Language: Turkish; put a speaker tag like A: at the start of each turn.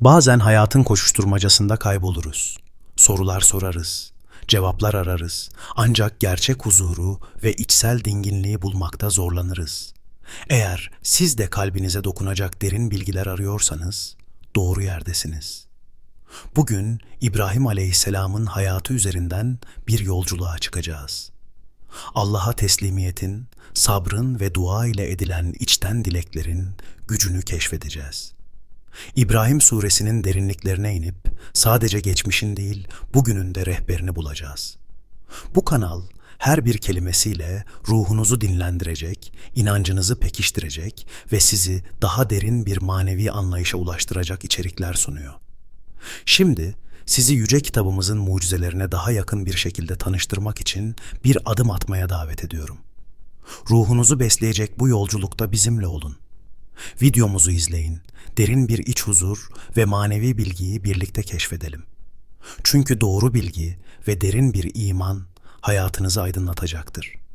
A: Bazen hayatın koşuşturmacasında kayboluruz. Sorular sorarız, cevaplar ararız. Ancak gerçek huzuru ve içsel dinginliği bulmakta zorlanırız. Eğer siz de kalbinize dokunacak derin bilgiler arıyorsanız doğru yerdesiniz. Bugün İbrahim Aleyhisselam'ın hayatı üzerinden bir yolculuğa çıkacağız. Allah'a teslimiyetin, sabrın ve dua ile edilen içten dileklerin gücünü keşfedeceğiz. İbrahim suresinin derinliklerine inip sadece geçmişin değil, bugünün de rehberini bulacağız. Bu kanal her bir kelimesiyle ruhunuzu dinlendirecek, inancınızı pekiştirecek ve sizi daha derin bir manevi anlayışa ulaştıracak içerikler sunuyor. Şimdi sizi yüce kitabımızın mucizelerine daha yakın bir şekilde tanıştırmak için bir adım atmaya davet ediyorum. Ruhunuzu besleyecek bu yolculukta bizimle olun. Videomuzu izleyin, derin bir iç huzur ve manevi bilgiyi birlikte keşfedelim. Çünkü doğru bilgi ve derin bir iman hayatınızı aydınlatacaktır.